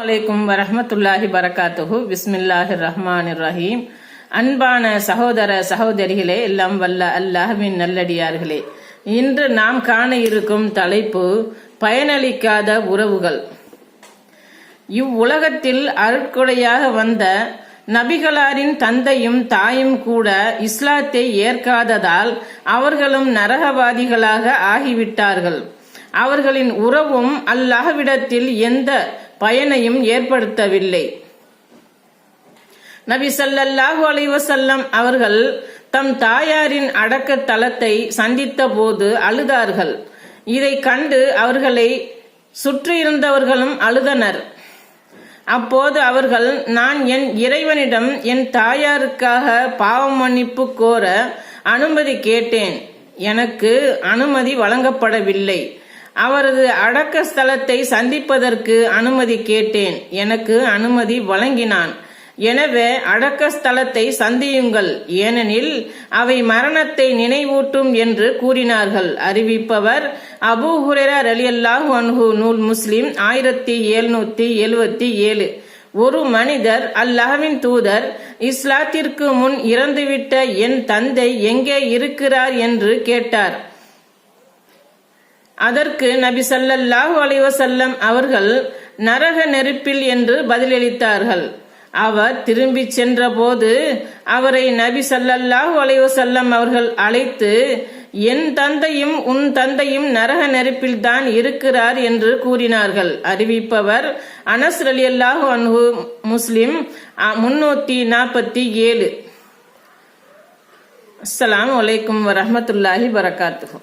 அலைக்கும் வரமத்துல்லாஹி பரகாத்துஹு பிஸ்மில்லாஹி ரஹ்மான் ரஹீம். அன்பான சகோதர சகோதரிகளே எல்லாம் வல்ல அல்லாஹின் நல்லடியார்களே. இன்று நாம் காண இருக்கும் தலைப்பு பயனளிக்காத உறவுகள். இவ்வுலகத்தில் அருட்கொடையாக வந்த நபிகளாரின் தந்தையும் தாயும் கூட இஸ்லாத்தை ஏற்காததால் அவர்களும் நரகவாதிகளாக ஆகிவிட்டார்கள். அவர்களின் உறவும் அல்லாஹ்விடத்தில் எந்த பயனையும் ஏற்படுத்தவில்லை. நபி ஸல்லல்லாஹு அலைவசல்லம் அவர்கள் தம் தாயாரின் அடக்க தளத்தை சந்தித்த போது அழுதார்கள். இதை கண்டு அவர்களை சுற்றியிருந்தவர்களும் அழுதனர். அப்போது அவர்கள் நான் என் இறைவனிடம் என் தாயாருக்காக பாவ மன்னிப்பு கோர அனுமதி கேட்டேன். எனக்கு அனுமதி வழங்கப்படவில்லை. அவரது அடக்க ஸ்தலத்தை சந்திப்பதற்கு அனுமதி கேட்டேன். எனக்கு அனுமதி வழங்கினான். எனவே அடக்க ஸ்தலத்தை சந்தியுங்கள். ஏனெனில் அவை மரணத்தை நினைவூட்டும் என்று கூறினார்கள். அறிவிப்பவர் அபூ ஹுரேரா ரலியல்லாஹு அன்ஹு நூல் முஸ்லிம் ஆயிரத்தி எழுநூத்தி எழுவத்தி ஏழு. ஒரு மனிதர் அல்லாஹ்வின் தூதர் இஸ்லாத்திற்கு முன் இறந்துவிட்ட என் தந்தை எங்கே இருக்கிறார் என்று கேட்டார். அதற்கு நபி சல்லல்லாஹு அலைவசல்லம் அவர்கள் நரக நெருப்பில் என்று பதிலளித்தார்கள். அவர் திரும்பி சென்றபோது அவரை நபி சல்லல்லாஹு அலைவசல்லம் அவர்கள் அழைத்து என் தந்தையும் உன் தந்தையும் நரக நெருப்பில் தான் இருக்கிறார் என்று கூறினார்கள். அறிவிப்பவர் அனஸ் ரலியல்லாஹு அன்ஹு முஸ்லிம் முன்னூத்தி நாற்பத்தி ஏழு. அஸ்லாம் அலைக்கும் வரமத்துல்லாஹி வரகாத்துஹு